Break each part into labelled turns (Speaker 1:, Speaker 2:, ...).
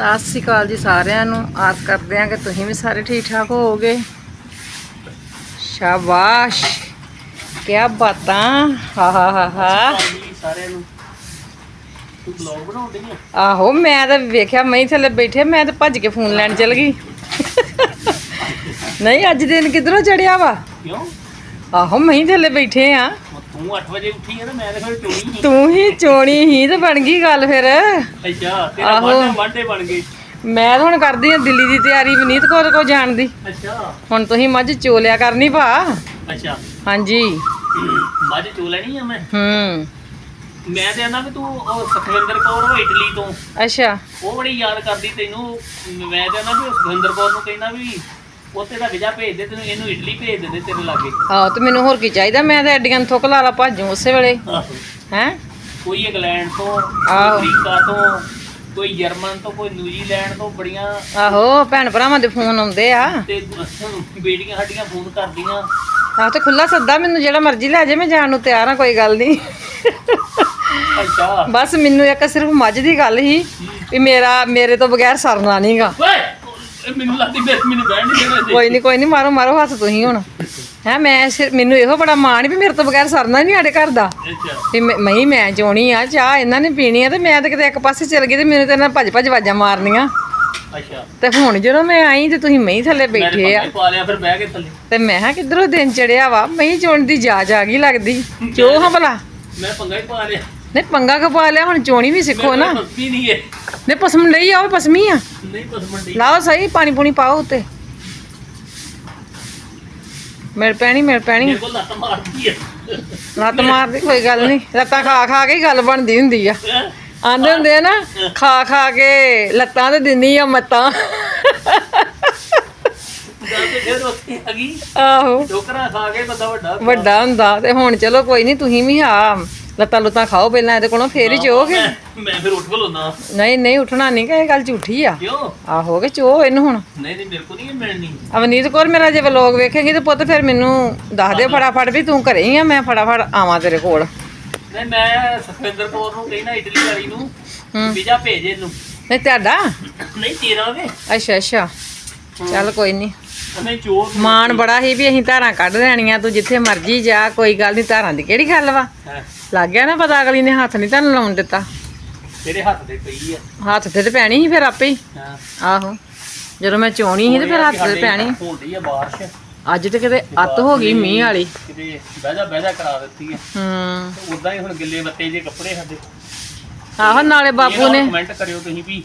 Speaker 1: ਸਤਿ ਸ਼੍ਰੀ ਅਕਾਲ ਜੀ ਸਾਰਿਆਂ ਨੂੰ। ਆਸ ਕਰਦੇ ਹਾਂ ਕਿ ਤੁਸੀਂ ਵੀ ਸਾਰੇ ਠੀਕ ਠਾਕ ਹੋਵੋਗੇ। ਸ਼ਾਬਾਸ਼। ਕੀ ਬਾਤਾਂ। ਹਾ ਹਾ ਹਾ ਹਾ।
Speaker 2: ਸਾਰਿਆਂ ਨੂੰ ਤੂੰ ਬਲੌਗ ਬਣਾਉਂਦੇ
Speaker 1: ਆਹੋ ਮੈਂ ਤਾਂ ਵੇਖਿਆ ਮੈਂ ਥੱਲੇ ਬੈਠੇ ਮੈਂ ਤਾਂ ਭੱਜ ਕੇ ਫੋਨ ਲੈਣ ਚਲ ਗਈ। ਨਹੀਂ ਅੱਜ ਦਿਨ ਕਿਧਰੋਂ ਚੜਿਆ ਵਾ?
Speaker 2: ਕਿਉਂ?
Speaker 1: ਆਹੋ ਮੈਂ ਥੱਲੇ ਬੈਠੇ ਆ।
Speaker 2: ਤੂੰ 8 ਵਜੇ ਉੱਠੀ ਹੈ ਨਾ ਮੈਂ ਤਾਂ ਫਿਰ ਚੋਣੀ ਸੀ
Speaker 1: ਤੂੰ ਹੀ ਚੋਣੀ ਹੀ ਤੇ ਬਣ ਗਈ ਗੱਲ ਫਿਰ।
Speaker 2: ਅੱਛਾ ਤੇਰਾ
Speaker 1: ਆਹੋ।
Speaker 2: ਵਾਂਡੇ ਵਾਂਡੇ ਬਣ ਗਏ।
Speaker 1: ਮੈਂ ਤਾਂ ਹੁਣ ਕਰਦੀ ਆ ਦਿੱਲੀ ਦੀ ਤਿਆਰੀ ਵਿਨੀਤ ਕੋਲ ਕੋ ਜਾਣ ਦੀ।
Speaker 2: ਅੱਛਾ।
Speaker 1: ਹੁਣ ਤੁਸੀਂ ਮੱਝ ਚੋਲਿਆ ਕਰਨੀ ਭਾ।
Speaker 2: ਅੱਛਾ।
Speaker 1: ਹਾਂਜੀ।
Speaker 2: ਮੱਝ ਚੋ ਲੈਣੀ ਆ ਮੈਂ?
Speaker 1: ਹੂੰ।
Speaker 2: ਮੈਂ ਤੇ ਆਂਦਾ ਵੀ ਤੂੰ ਉਹ ਸੁਖਵਿੰਦਰ ਕੌਰ ਉਹ ਇਟਲੀ ਤੋਂ।
Speaker 1: ਅੱਛਾ।
Speaker 2: ਉਹ ਬੜੀ ਯਾਦ ਕਰਦੀ ਤੈਨੂੰ। ਮੈਂ ਤੇ ਆਂਦਾ ਵੀ ਉਹ ਸੁਖਵਿੰਦਰ ਕੌਰ ਨੂੰ ਕਹਿੰਦਾ ਵੀ ਉਹ ਤੇਰਾ ਵੀਜ਼ਾ ਭੇਜ ਦੇ ਤੈਨੂੰ ਇਹਨੂੰ ਇਟਲੀ ਭੇਜ ਦਿੰਦੇ ਤੇਰੇ ਲਾਗੇ।
Speaker 1: ਆਹੋ ਤੇ ਮੈਨੂੰ ਹੋਰ ਕੀ ਚਾਹੀਦਾ? ਮੈਂ ਤਾਂ ਐਡੀਆਂ ਥੁੱਕ ਲਾ ਲਾ ਭਾਜੂ ਉਸੇ ਵੇਲੇ। ਹੈ?
Speaker 2: ਕੋਈ ਇੰਗਲੈਂਡ ਤੋਂ
Speaker 1: ਆਹੋ।
Speaker 2: ਅਮਰੀਕਾ ਤੋਂ ਕੋਈ ਜਰਮਨ ਤੋਂ ਕੋਈ ਨਿਊਜ਼ੀਲੈਂਡ ਤੋਂ ਬੜੀਆਂ
Speaker 1: ਆਹੋ ਭੈਣ ਭਰਾਵਾਂ ਦੇ ਫੋਨ ਆਉਂਦੇ ਆ।
Speaker 2: ਤੇ ਬੇਟੀਆਂ ਸਾਡੀਆਂ ਫੋਨ ਕਰਦੀਆਂ।
Speaker 1: ਆਹ ਤੇ ਖੁੱਲਾ ਸੱਦਾ ਮੈਨੂੰ ਜਿਹੜਾ ਮਰਜ਼ੀ ਲੈ ਜਾਏ ਮੈਂ ਜਾਣ ਨੂੰ ਤਿਆਰ ਆ ਕੋਈ ਗੱਲ ਨਹੀਂ।
Speaker 2: ਅੱਛਾ।
Speaker 1: ਬਸ ਮੈਨੂੰ ਇੱਕ ਸਿਰਫ ਮੱਝ ਦੀ ਗੱਲ ਹੀ ਵੀ ਮੇਰਾ ਮੇਰੇ ਤੋਂ ਬਗੈਰ ਸਰਨਾ ਨਹੀਂਗਾ
Speaker 2: ਓਏ! ਮੈਨੂੰ ਲੱਗਦੀ ਮੈਂ ਮੈਨੂੰ ਬਹਿਣ ਨਹੀਂ ਦੇਣਾ ਇੱਥੇ।
Speaker 1: ਕੋਈ ਨਹੀਂ ਕੋਈ ਨਹੀਂ ਮਾਰੋ ਮਾਰੋ ਹੱਥ ਤੁਸੀਂ ਹੁਣ। ਹੈ ਮੈਂ ਸਿਰ- ਮੈਨੂੰ ਇਹੋ ਬੜਾ ਮਾਣ ਵੀ ਮੇਰੇ ਤੋਂ ਬਗੈਰ ਸਰਨਾ ਨਹੀਂ ਸਾਡੇ ਘਰ ਦਾ।
Speaker 2: ਅੱਛਾ।
Speaker 1: ਵੀ ਮੈਂ ਮੈਂ ਹੀ ਮੈਂ ਚੋਣੀ ਆ ਚਾਹ ਇਹਨਾਂ ਨੇ ਪੀਣੀ ਆ ਤੇ ਮੈਂ ਤਾਂ ਕਿਤੇ ਇੱਕ ਪਾਸੇ ਚਲ ਗਈ ਤੇ ਮੈਨੂੰ ਤੇ ਇਹਨਾਂ ਭੱਜ ਭੱਜ ਵਾਜਾਂ ਮਾਰਨੀਆਂ।
Speaker 2: ਅੱਛਾ।
Speaker 1: ਤੇ ਹੁਣ ਜਦੋਂ ਮੈਂ ਆਈ ਤੇ ਤੁਸੀਂ ਮੈਂ ਹੀ ਥੱਲੇ ਬੈਠੇ ਆ।
Speaker 2: ਮੈਂ ਪਾ ਲਿਆ ਫਿਰ ਬਹਿ ਕੇ ਥੱਲੇ।
Speaker 1: ਤੇ ਮੈਂ ਕਿਹਾ ਕਿੱਧਰੋਂ ਦਿਨ ਚੜਿਆ ਵਾ? ਮੈਂ ਹੀ ਚੋਣ ਦੀ ਜਾਚ ਆ ਗਈ ਲੱਗਦੀ। ਚੋ ਹਾਂ ਭਲਾ
Speaker 2: ਮੈਂ ਪੰਗਾ ਹੀ ਪਾ ਲਿਆ।
Speaker 1: ਨਹੀਂ ਪੰਗਾ ਕਪਾ ਲਿਆ ਹੁਣ ਚੋਣੀ ਵੀ ਸਿੱਖੋ ਨਾ।
Speaker 2: ਪਸਮੀ ਨਹੀਂ ਹੈ।
Speaker 1: ਨਹੀਂ ਪਸਮ ਲਈ ਆਓ ਪਸਮੀ ਆ।
Speaker 2: ਨਹੀਂ ਪਸਮੰਡੀ
Speaker 1: ਲਾਓ ਸਹੀ ਪਾਣੀ ਪੂਣੀ ਪਾਓ ਉੱਤੇ। ਮਿਲ ਪੈਣੀ ਮਿਲ ਪੈਣੀ।
Speaker 2: ਮੇਰੇ ਕੋਲ ਲੱਤ ਮਾਰਦੀ ਹੈ
Speaker 1: ਲੱਤ ਮਾਰਦੀ ਕੋਈ ਗੱਲ ਨਹੀਂ ਲੱਤਾਂ ਖਾ ਖਾ ਕੇ ਹੀ ਗੱਲ ਬਣਦੀ ਹੁੰਦੀ ਆ।
Speaker 2: ਹੈਂ?
Speaker 1: ਆਂਦੇ ਹੁੰਦੇ ਆ ਨਾ ਖਾ ਖਾ ਕੇ ਲੱਤਾਂ ਤੇ ਦਿੰਦੀ ਆ ਮੱਤਾਂ।
Speaker 2: ਗੱਲ ਤੇ ਫਿਰ ਉੱਥੇ ਆ ਗਈ।
Speaker 1: ਆਹੋ।
Speaker 2: ਠੋਕਰਾਂ ਖਾ ਕੇ ਬੰਦਾ ਵੱਡਾ।
Speaker 1: ਵੱਡਾ ਹੁੰਦਾ ਤੇ ਹੁਣ ਚਲੋ ਕੋਈ ਨਹੀਂ ਤੁਸੀਂ ਵੀ ਆ। ਲੱਤਾਂ ਲੁੱਤਾਂ ਖਾਓ ਪਹਿਲਾਂ ਇਹਦੇ ਕੋਲੋਂ ਫੇਰ ਹੀ ਚੋਗੇ
Speaker 2: ਮੈਂ- ਮੈਂ ਫਿਰ ਉੱਠ ਖਲੋਣਾ
Speaker 1: ਨਹੀਂ ਨਹੀਂ ਉੱਠਣਾ ਨਹੀਂ ਕਿ ਇਹ ਗੱਲ ਝੂਠੀ ਆ।
Speaker 2: ਕਿਉਂ?
Speaker 1: ਆਹੋ ਕਿ ਚੋ ਇਹਨੂੰ ਹੁਣ।
Speaker 2: ਨਹੀਂ ਨਹੀਂ ਮੇਰੇ ਕੋਲ ਨਹੀਂ ਇਹ ਮਿਲਣੀ।
Speaker 1: ਅਵਨੀਤ ਕੌਰ ਮੇਰਾ ਜੇ ਵਲੋਗ ਵੇਖੇਗੀ ਤੇ ਪੁੱਤ ਫਿਰ ਮੈਨੂੰ ਦੱਸ ਦੇ ਫਟਾਫਟ ਵੀ ਤੂੰ ਘਰੇ ਹੀ ਆ ਮੈਂ ਫਟਾਫਟ ਆਵਾਂ ਤੇਰੇ ਕੋਲ।
Speaker 2: ਨਹੀਂ ਮੈਂ ਸੁਖਵਿੰਦਰ ਕੌਰ ਨੂੰ ਕਹਿਣਾ ਇਟਲੀ ਵਾਲੀ ਨੂੰ ਵੀਜ਼ਾ ਭੇਜ ਇਹਨੂੰ।
Speaker 1: ਨਹੀਂ ਤੁਹਾਡਾ?
Speaker 2: ਨਹੀਂ ਤੇਰਾ ਵੇ।
Speaker 1: ਅੱਛਾ ਅੱਛਾ। ਚੱਲ ਕੋਈ ਨਹੀਂ
Speaker 2: ਨਹੀਂ ਚੋਰ
Speaker 1: ਮਾਣ ਬੜਾ ਹੀ ਵੀ ਅਸੀਂ ਧਾਰਾਂ ਕੱਢ ਲੈਣੀਆਂ ਤੂੰ ਜਿੱਥੇ ਮਰਜ਼ੀ ਜਾ ਕੋਈ ਗੱਲ ਨਹੀਂ ਧਾਰਾਂ ਦੀ ਕਿਹੜੀ ਗੱਲ ਵਾ?
Speaker 2: ਹੈ।
Speaker 1: ਲੱਗ ਗਿਆ ਨਾ ਪਤਾ ਅਗਲੀ ਨੇ ਹੱਥ ਨਹੀਂ ਤੁਹਾਨੂੰ ਲਾਉਣ ਦਿੱਤਾ।
Speaker 2: ਤੇਰੇ ਹੱਥ ਤੇ ਪਈ ਆ?
Speaker 1: ਹੱਥ ਤੇ ਤੇ ਪੈਣੀ ਸੀ ਫਿਰ ਆਪੇ ਹੀ।
Speaker 2: ਹਾਂ।
Speaker 1: ਆਹੋ। ਜਦੋਂ ਮੈਂ ਚੋਣੀ ਸੀ ਤੇ ਫਿਰ ਹੱਥ ਤੇ ਪੈਣੀ।
Speaker 2: ਹੁੰਦੀ ਆ ਬਾਰਿਸ਼।
Speaker 1: ਅੱਜ ਤੇ ਕਿਤੇ ਅੱਤ ਹੋ ਗਈ ਮੀਂਹ ਵਾਲੀ।
Speaker 2: ਕਿਤੇ ਬਹਿਜਾ ਬਹਿਜਾ ਕਰਾ ਦਿੱਤੀ ਆ।
Speaker 1: ਹੂੰ।
Speaker 2: ਉਦਾਂ ਹੀ ਹੁਣ ਗਿੱਲੇ ਬੱਤੇ ਜੇ ਕੱਪੜੇ ਸਾਡੇ।
Speaker 1: ਆਹੋ ਨਾਲੇ ਬਾਪੂ ਨੇ
Speaker 2: ਕਮੈਂਟ ਕਰਿਓ ਤੁਸੀਂ ਵੀ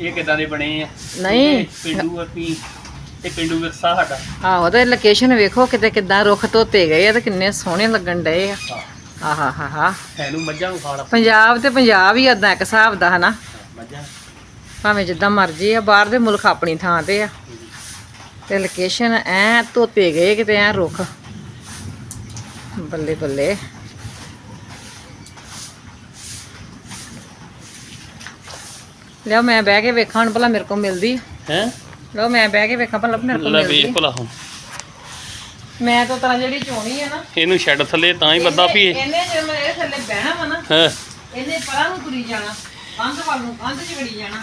Speaker 2: ਇਹ ਕਿਦਾਂ ਦੇ ਬਣੇ ਆ?
Speaker 1: ਨਹੀਂ।
Speaker 2: ਪਿੰਡੂ ਆਪੀ ਪਿੰਡੂ ਵਿਰਸਾ ਸਾਡਾ।
Speaker 1: ਆਹੋ ਤੇ ਲੋਕੇਸ਼ਨ ਵੇਖੋ ਕਿਤੇ ਕਿੱਦਾਂ ਰੁੱਖ ਧੋਤੇ ਗਏ ਆ ਤੇ ਕਿੰਨੇ ਸੋਹਣੇ ਲੱਗਣ ਡਏ ਆ।
Speaker 2: ਹਾਂ।
Speaker 1: ਆਹਾ ਹਾ ਹਾ।
Speaker 2: ਇਹਨੂੰ ਮੱਝਾਂ ਨੂੰ ਖਾਣਾ
Speaker 1: ਪੰਜਾਬ ਤੇ ਪੰਜਾਬ ਹੀ ਏਦਾਂ ਇੱਕ ਹਿਸਾਬ ਦਾ ਹਨਾ?
Speaker 2: ਮੱਝਾਂ।
Speaker 1: ਭਾਵੇਂ ਜਿੱਦਾਂ ਮਰਜ਼ੀ ਆ ਬਾਹਰ ਦੇ ਮੁਲਕ ਆਪਣੀ ਥਾਂ ਤੇ ਆ। ਤੇ ਲੋਕੇਸ਼ਨ ਐ ਧੋਤੇ ਗਏ ਕਿਤੇ ਐ ਰੁੱਖ। ਬੱਲੇ ਬੱਲੇ। ਲਿਓ ਮੈਂ ਬਹਿ ਕੇ ਵੇਖਾਂ ਹੁਣ ਭਲਾ ਮੇਰੇ ਕੋਲ ਮਿਲਦੀ
Speaker 2: ਹੈ?
Speaker 1: ਲਓ ਮੈਂ ਬਹਿ ਕੇ ਵੇਖਾਂ ਭਲਾ ਮੇਰੇ ਕੋਲ
Speaker 2: ਲੈ
Speaker 1: ਮਿਲਦੀ
Speaker 2: ਵੇਖ ਭਲਾ ਹੁਣ।
Speaker 1: ਮੈਂ ਤਾਂ ਤਾਂ ਜਿਹੜੀ ਚੋਣੀ ਆ ਨਾ
Speaker 2: ਇਹਨੂੰ ਛੱਡ ਥੱਲੇ ਤਾਂ ਹੀ ਬੰਦਾ ਵੀ ਇਹ
Speaker 1: ਇਹਨੇ ਜੇ ਮੈਂ ਇਹ ਥੱਲੇ ਬਹਿਣਾ ਵਾ ਨਾ
Speaker 2: ਹਾਂ।
Speaker 1: ਇਹਨੇ ਪਰਾਂ ਨੂੰ ਤੁਰੀ ਜਾਣਾ ਕੰਧ ਵੱਲ ਨੂੰ ਕੰਧ 'ਚ ਵੜੀ ਜਾਣਾ।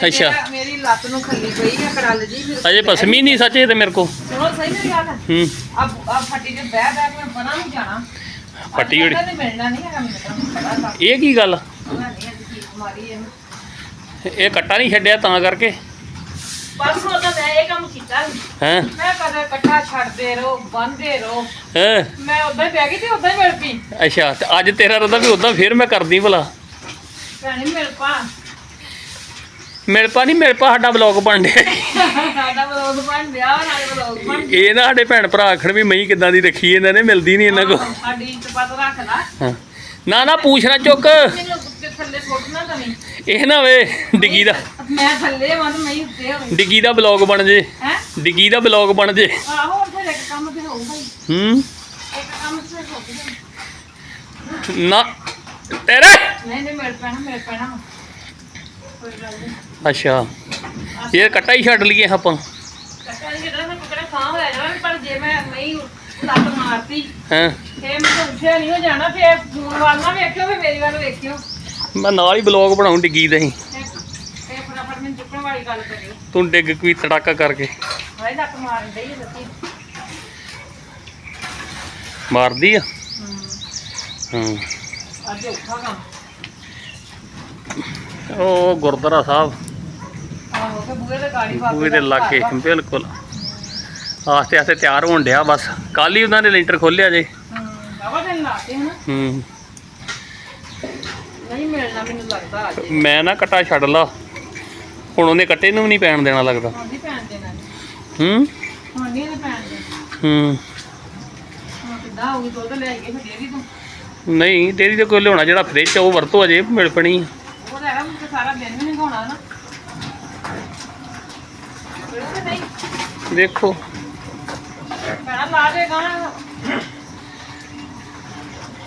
Speaker 1: ਤੇ
Speaker 2: ਅੱਛਾ।
Speaker 1: ਮੇਰਾ- ਮੇਰੀ ਲੱਤ ਨੂੰ ਖੱਲੀ ਪਈ ਆ ਕਰਲ ਜੀ ਫਿਰ
Speaker 2: ਅਜੇ ਪਸਮੀ ਨਹੀਂ ਸੱਚੇ ਤੇ ਮੇਰੇ ਕੋ
Speaker 1: ਸੁਣੋ ਸਹੀ ਮੇਰੀ ਗੱਲ
Speaker 2: ਹੂੰ।
Speaker 1: ਆ ਆ ਫੱਟੀ 'ਚ ਬਹਿ ਬਹਿ ਕੇ ਮੈਂ ਪਰਾਂ ਨੂੰ ਜਾਣਾ।
Speaker 2: ਫੱਟੀ ਹੋੜੀ
Speaker 1: ਨਹੀਂ ਮਿਲਣਾ ਨਹੀਂ ਹੈਗਾ ਮੈਨੂੰ ਪਤਾ ਲੱਗ
Speaker 2: ਇਹ ਕੀ ਗੱਲ?
Speaker 1: ਉਹਨਾਂ ਨੇ ਅੱਜ ਕੀ ਮਾਰੀ ਇਹਨੂੰ
Speaker 2: ਇਹ ਕੱਟਾ ਨਹੀਂ ਛੱਡਿਆ ਤਾਂ ਕਰਕੇ।
Speaker 1: ਪਰਸੋਂ ਤਾਂ ਮੈਂ ਇਹ ਕੰਮ ਕੀਤਾ ਸੀ।
Speaker 2: ਹੈ?
Speaker 1: ਮੈਂ ਕਦੇ ਇਕੱਠਾ ਛੱਡਦੇ ਰਹੋ ਬੰਦੇ ਰਹੋ।
Speaker 2: ਹੈ?
Speaker 1: ਮੈਂ ਉਦਾਂ ਹੀ ਬਹਿ ਗਈ ਤੇ ਉਦਾਂ ਹੀ ਮਿਲ ਪਈ
Speaker 2: ਅੱਛਾ ਤੇ ਅੱਜ ਤੇਰਾ ਰਦਾ ਵੀ ਉਦਾਂ ਫੇਰ ਮੈਂ ਕਰਦੀ ਭਲਾ।
Speaker 1: ਭੈਣੇ ਮਿਲ ਪਾ।
Speaker 2: ਪਾ ਨਹੀਂ ਪਾ ਸਾਡਾ ਬਲੌਗ ਬਣ ਡਿਆ
Speaker 1: ਸਾਡਾ ਬਲੌਗ ਬਣ ਗਿਆ ਨਾਲੇ ਬਲੌਗ ਬਣ
Speaker 2: ਇਹ ਨਾ ਸਾਡੇ ਭੈਣ ਭਰਾ ਆਖਣ ਵੀ ਮਈ ਕਿਦਾਂ ਦੀ ਰੱਖੀ ਇਹਨਾਂ ਨੇ ਮਿਲਦੀ ਨਹੀਂ ਇਹਨਾਂ ਕੋ
Speaker 1: ਸਾਡੀ ਇੱਜ਼ਤ ਰੱਖ ਲਾ
Speaker 2: ਹਾਂ। ਨਾ ਨਾ ਚੁੱਕ।
Speaker 1: ਮੈਨੂੰ ਥੱਲੇ ਸੁੱਟ ਨਾ ਦਵੀਂ
Speaker 2: ਇਹ ਨਾ ਵੇ ਡਿੱਗੀ ਦਾ।
Speaker 1: ਮੈਂ ਥੱਲੇ ਵਾਂ ਤੇ ਮੈਂ ਹੀ ਉੱਤੇ ਹੋਈ
Speaker 2: ਡਿੱਗੀ ਦਾ ਬਲੌਗ ਬਣ ਜੇ।
Speaker 1: ਹੈ?
Speaker 2: ਡਿੱਗੀ ਦਾ ਬਲੌਗ ਬਣ ਜੇ।
Speaker 1: ਆਹੋ ਹੁਣ ਫਿਰ ਇੱਕ ਕੰਮ ਤੇ ਹੋਊਗਾ ਹੀ।
Speaker 2: ਹੂੰ?
Speaker 1: ਇੱਕ ਕੰਮ ਤੇ ਹੋ। ਗਿਆ
Speaker 2: ਨਾ ਤੇਰੇ?
Speaker 1: ਨਹੀਂ ਨਹੀਂ ਮਿਲ ਪੈਣਾ ਮਿਲ ਪੈਣਾ। ਕੋਈ ਗੱਲ ਨਹੀਂ।
Speaker 2: ਅੱਛਾ। ਇਹ ਕੱਟਾ ਹੀ ਛੱਡ ਲਈਏ ਆਪਾਂ।
Speaker 1: ਕੱਟਾ ਨਹੀਂ ਜਿਹੜਾ ਮੈਂ ਪਕੜੇ ਸਾਹ ਹੋ ਜਾਣਾ ਪਰ ਜੇ ਮੈਂ ਨਹੀਂ ਲੱਤ ਮਾਰਤੀ
Speaker 2: ਹਾਂ?
Speaker 1: ਫੇਰ ਮੈਂ ਤਾਂ ਉੱਠਿਆ ਨਹੀਂ ਹੋ ਜਾਣਾ ਫੇਰ ਫੋਨ ਵੱਲ ਨਾ ਵੇਖਿਓ ਫੇਰ ਮੇਰੀ ਵੱਲ ਵੇਖਿਓ।
Speaker 2: ਮੈਂ ਨਾਲ ਹੀ ਬਲੌਗ ਬਣਾਉਂ ਡਿੱਗੀ ਦਾ ਹੀ
Speaker 1: ਤੇ
Speaker 2: ਡਿੱਗ ਕੋਈ ਤੜਾਕਾ ਕਰਕੇ। ਮਾਰਦੀ ਆ? ਹਾਂ। ਉਹ ਗੁਰਦੁਆਰਾ ਸਾਹਿਬ।
Speaker 1: ਬੂਹੇ
Speaker 2: ਦੇ ਲਾਗੇ ਬਿਲਕੁਲ। ਆਸਤੇ ਆਸਤੇ ਤਿਆਰ ਹੋਣ ਡਿਆ ਬਸ। ਕੱਲ ਹੀ ਉਹਨਾਂ ਨੇ ਲੈਂਟਰ ਖੋਲਿਆ ਜੇ।
Speaker 1: ਹੂੰ ਬਾਬਾ ਦਿਨ ਲਾਤੇ ਹਨ
Speaker 2: ਹੂੰ
Speaker 1: ਨਹੀਂ ਮਿਲਣਾ ਮੈਨੂੰ ਲੱਗਦਾ ਅੱਜ।
Speaker 2: ਮੈਂ ਨਾ ਕਟਾ ਛੱਡ ਲਾ। ਹੁਣ ਉਹਨੇ ਕੱਟੇ ਨੂੰ ਵੀ ਨਹੀਂ ਪੈਣ ਦੇਣਾ ਲੱਗਦਾ।
Speaker 1: ਹੁਣ ਨਹੀਂ ਪੈਣ ਦੇਣਾ।
Speaker 2: ਹੂੰ?
Speaker 1: ਹੁਣ ਨਹੀਂ ਇਹਨੇ ਪੈਣ ਦੇਣਾ।
Speaker 2: ਹੂੰ।
Speaker 1: ਹੁਣ ਕਿੱਦਾਂ ਹੋਊਗੀ ਦੁੱਧ ਲੈ ਆਈਏ ਫਿਰ ਡੇਅਰੀ ਤੋਂ।
Speaker 2: ਨਹੀਂ ਡੇਰੀ ਦੇ ਕੋਈ ਲਿਆਉਣਾ ਜਿਹੜਾ ਫ੍ਰਿਜ ਚ ਉਹ ਵਰਤੋ ਅਜੇ ਮਿਲ ਪਣੀ
Speaker 1: ਉਹ ਤਾਂ ਹੈਗਾ ਮੈਨੂੰ ਤਾਂ ਸਾਰਾ ਦਿਨ ਵੀ ਨਹੀਂ ਖਾਣਾ ਨਾ। ਬਿਲਕੁਲ ਨਹੀਂ।
Speaker 2: ਦੇਖੋ।
Speaker 1: ਪੈਣਾ ਲਾ ਦੇਗਾ